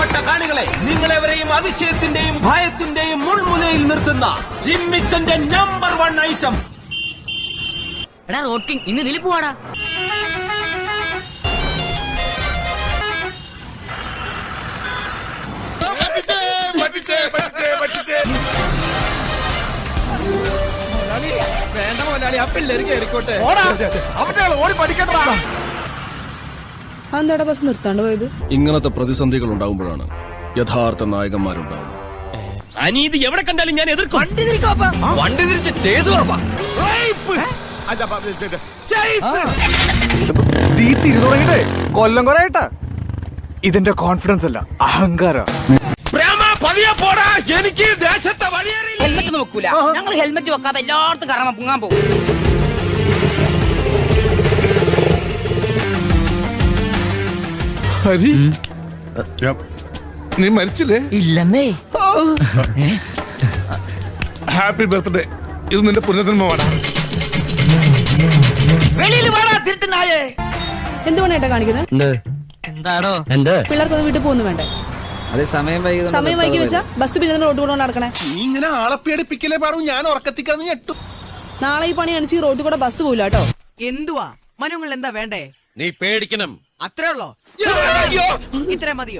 പ്രിയപ്പെട്ട കാണികളെ നിങ്ങളെവരെയും അതിശയത്തിന്റെയും ഭയത്തിന്റെയും മുൾമുനയിൽ നിർത്തുന്ന ജിമ്മിച്ചന്റെ നമ്പർ വൺ ഐറ്റം എടാ റോക്കിംഗ് ഇന്ന് ഇതിൽ പോവാടാ. വേണ്ട മുതലാളി ആ ഓടി. അതെന്താടാ ബസ് നിർത്താണ്ട് പോയത്? ഇങ്ങനത്തെ പ്രതിസന്ധികൾ ഉണ്ടാകുമ്പോഴാണ് യഥാർത്ഥ നായകന്മാരുണ്ടാവുന്നത്. അനീതി എവിടെ കണ്ടാലും ഞാൻ എതിർക്കും. വണ്ടി തിരിച്ച് ചേസ് ഉറപ്പാ തീ തിരിതുടങ്ങിട്ടേ കൊല്ലം കൊറേ ഇതിന്റെ കോൺഫിഡൻസ് അല്ല അഹങ്കാരം. എനിക്ക് ദേശത്തെ വഴിയേറിയില്ല. ഹെൽമെറ്റ് നോക്കൂല. ഞങ്ങൾ ഹെൽമെറ്റ് വെക്കാതെ എല്ലായിടത്തും കറങ്ങാൻ പൊങ്ങാൻ പോകും. ഹരി? നീ മരിച്ചില്ലേ? ഇല്ലെന്നേ. ഹാപ്പി ബർത്ത്ഡേ ഇത് നിന്റെ പുനർജന്മമാണ്. എന്തുകൊണ്ടാ കാണിക്കുന്നത് എന്ത്? പിള്ളേർക്കൊന്നും വീട്ടിൽ പോകുന്നു വേണ്ടേ? അത് സമയം വൈകി സമയം വൈകി വെച്ചാ ബസ് പിന്നെ റോഡ് കൂടെ നടക്കണേ. നീ ഇങ്ങനെ പറഞ്ഞു ഞാൻ ഉറക്കത്തിക്കാന്ന് ഞെട്ടു. നാളെ ഈ പണി അണിച്ച് റോഡിൽ കൂടെ ബസ് പോയില്ല കേട്ടോ. എന്തുവാ? മനുങ്ങൾ എന്താ വേണ്ടേ? നീ പേടിക്കണം. അത്രേ ഉള്ളോ? ഇത്രേ മതിയോ?